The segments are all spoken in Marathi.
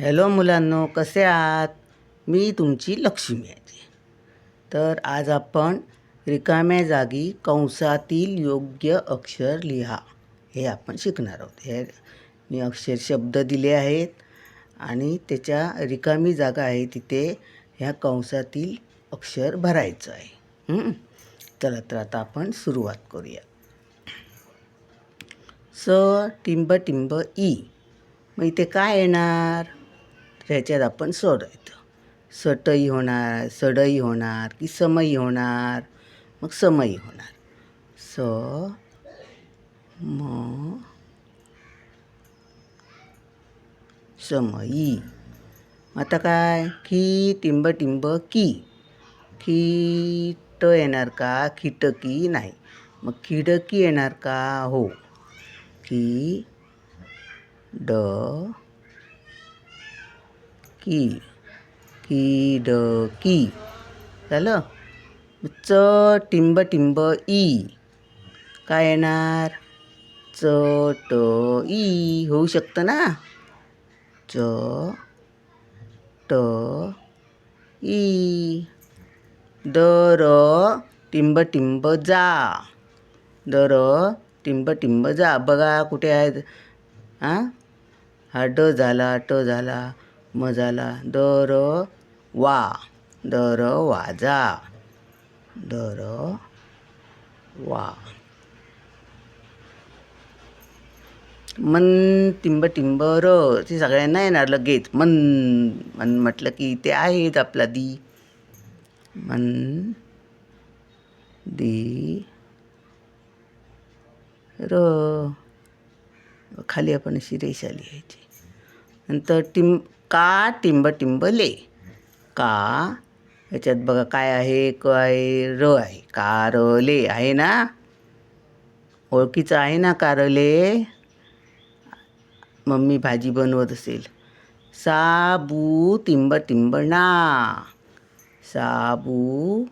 हॅलो मुलांनो कसे आहात? मी तुमची लक्ष्मी आहे. तर आज आपण रिकाम्या जागी कंसातील योग्य अक्षर लिहा. हे आपण शिकणार आहोत. हे मी अक्षर शब्द दिले आहेत आणि त्याच्या रिकामी जागा आहे तिथे ह्या कंसातील अक्षर भरायचं आहे. चला तर आता आपण सुरुवात करूया. स टिंब टिंब ई. मग इथे काय येणार? ह्याच्यात आपण सोडायचं सटई होणार सडई होणार की समई होणार? मग समई होणार. स म समई. आता काय? की टिंब टिंब की. कीट येणार का? खिटकी नाही. मग खिडकी येणार का? हो. की ड की की ड की झालं? च टिंब टिंब ई. काय येणार? च ट ई. होऊ शकतं ना? च ट ई. द र टिंब टिंब जा. द र टिंब टिंब जा. बघा कुठे आहेत. हां हा ड झाला ट झाला. म झाला दर वा दर वाजा दर वा मन टिंब टिंब र. ते सगळ्यांना येणार लगेच. मन. मन म्हटलं की ते आहेत आपला दी. मन. दी. र. खाली आपण अशी रेषा लिहायची. नंतर टिंब का टिंब का? याच्यात बघा काय आहे क आहे र आहे. कारले आहे ना? ओळखीचं आहे ना कारले? मम्मी भाजी बनवत असेल. साबू टिंब ना साबू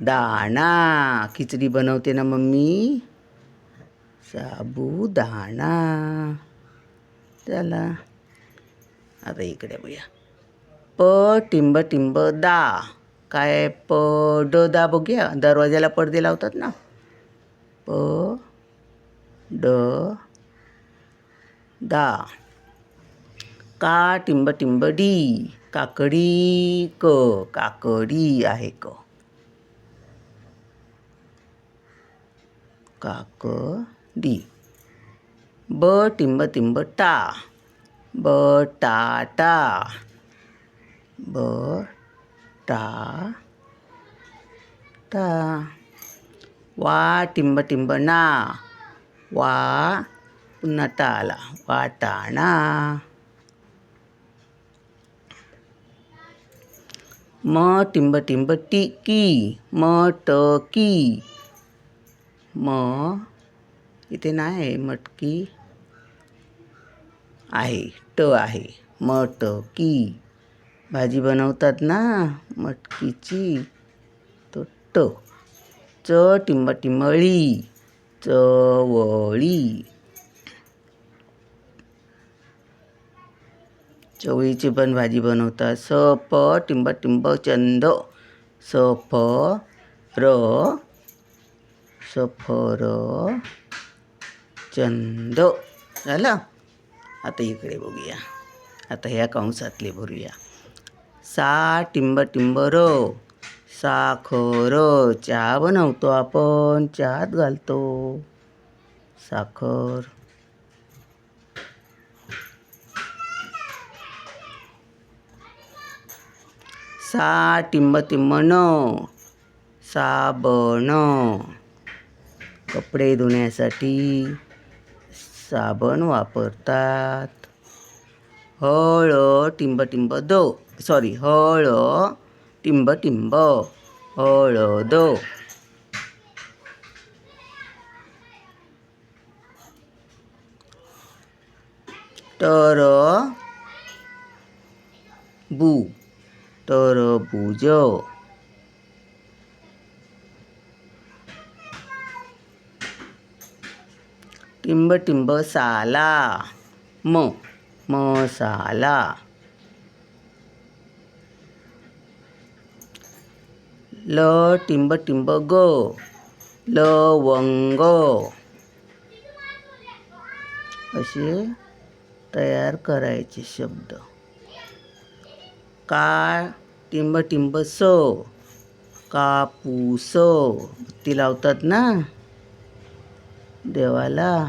दाणा. खिचडी बनवते ना मम्मी? साबुदाणा चला. आता इकडे बघूया. प टिंब टिंब दा. काय प ड दा बघूया. दरवाजाला पडदे लावतात ना. प ड दा. का टिंब टिंब डी. काकडी क. काकडी आहे क. काकडी. ब टिंब टिंब टा. बटाटा ब टा टा वा टिंब टिंब ना वा पुन्हा टा आला वाटाणा म टिंब टिंब टिकी मटकी म इथे नाही आहे मटकी आहे ट आहे मटकी भाजी बनवतात ना मटकीची तो ट. च टिंबटिंबळी चवळी चवळीची पण भाजी बनवतात. स प टिंब टिंब चंद. स फ र. सफर चंद. झालं? आता इकडे बघूया. आता ह्या कंसातले भरूया. सा टिंब टिंबर साखर चहा बनवतो आपण चहात घालतो. साखर. सा टिंब टिंब साबण कपडे धुण्यासाठी साबण वापरतात. हळ टिंब टिंब दो. सॉरी हळ टिंब टिंब हळद तर बू तरबूज टिंब टिंब साला. म मसाला ल टिंब टिंब ग लवंग असे तयार करायचे शब्द. का टिंब टिंब स कापूस ती लावतात ना? देवाला.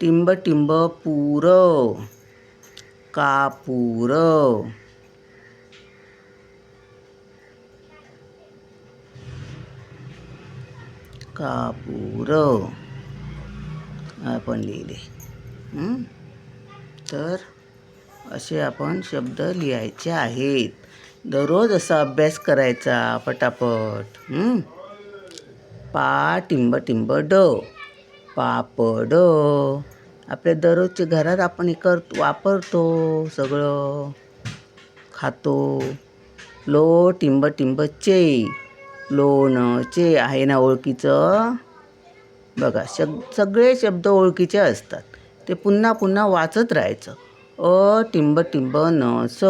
टिंब टिंब पूर. कापूर कापूर आपण लिहिले. तर असे आपण शब्द लिहायचे आहेत. दररोज असा अभ्यास करायचा पटापट पा टिंब टिंब ड. पापड. आपल्या दररोजच्या घरात आपण हे कर वापरतो सगळं. खातो. लो टिंब टिंब चे लोणचे आहे ना ओळखीचं? बघा शब सगळे शब्द ओळखीचे असतात. ते पुन्हा पुन्हा वाचत राहायचं. अ टिंब टिंब न स.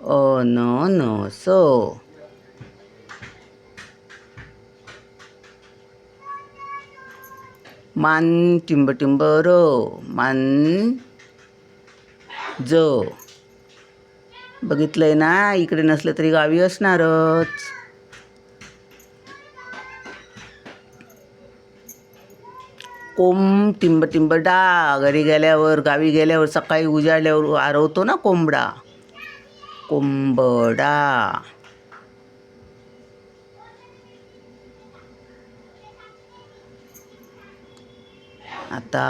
अ न न स. मान टिंब टिंब र मान ज. बघितलंय ना इकडे नसलं तरी गावी असणारच. कोंब टिंब टिंब डा घरी गेल्यावर गावी गेल्यावर सकाळी उजाडल्यावर आरवतो ना कोंबडा. कोंबडा. आता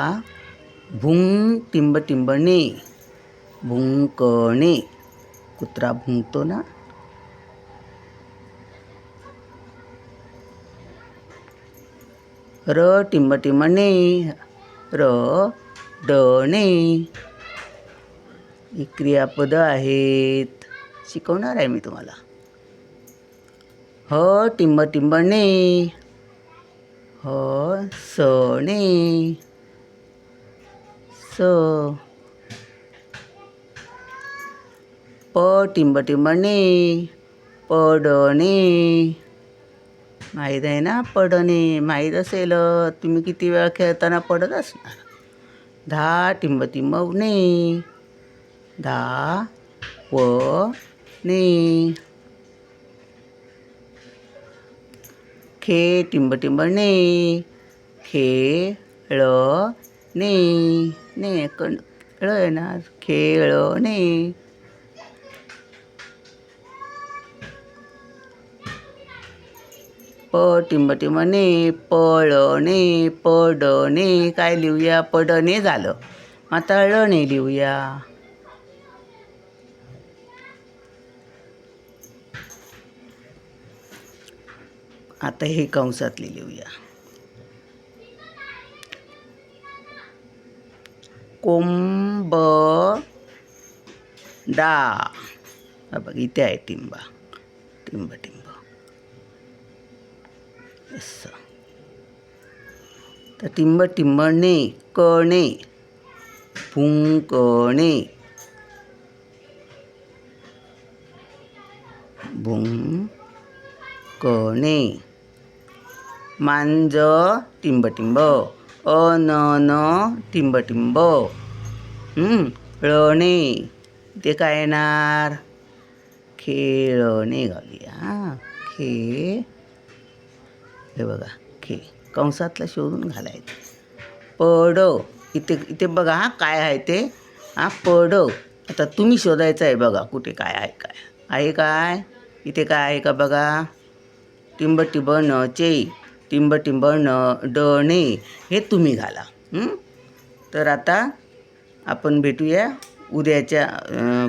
भुंग टिंब टिंबणे भुंकणे. कुत्रा भुंकतो ना? र टिंब टिंबणे र डणे. ही क्रियापदं आहेत. शिकवणार आहे मी तुम्हाला. ह टिंब टिंबणे ह सणे. स प टिंब टिंबणे पडणे माहीत आहे ना पडणे माहीत असेल तुम्ही किती वेळा खेळताना पडत असणार धा टिंब टिंबवणे धा व ने खे टिंब टिंबणे खेळ ने. ने खेळणे प टिंब टिंबणे पळणे पडणे काय लिहूया? पडणे झालं. आता ळणे लिहूया. आता हे कंसातली लिहूया. कोंब दा बघ इथे आहे टिंबा. टिंब टिंब. असं. तर टिंब टिंबणे कणे. भुंकणे. भुंकणे. मांज टिंब टिंब. अ न न टिंब टिंब ळणे ते काय येणार? खेळणे घालूया. हां खे. हे बघा खे. कंसातलं शोधून घालायचं. पड. इथे इथे बघा हा काय आहे ते? हा पड. आता तुम्ही शोधायचं आहे बघा कुठे काय आहे काय आहे. काय? इथे काय आहे का बघा? टिंब टिंब न चे. टिंब टिंब न डणे हे तुम्ही घाला. तर आता आपण भेटूया उद्याच्या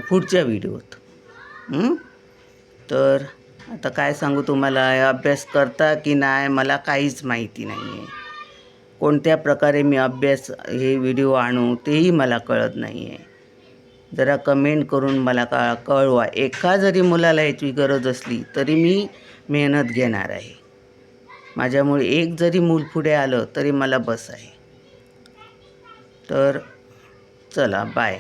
पुढच्या व्हिडिओत. तर आता काय सांगू तुम्हाला? अभ्यास करता की नाही मला काहीच माहिती नाही आहे कोणत्या प्रकारे मी अभ्यास हे व्हिडिओ आणू तेही मला कळत नाही आहे जरा कमेंट करून मला का कळवा. एका जरी मुलाला याची गरज असली तरी मी मेहनत घेणार आहे. माझ्यामुळे एक जरी मूल पुढे आलं तरी मला बस आहे. तर चला बाय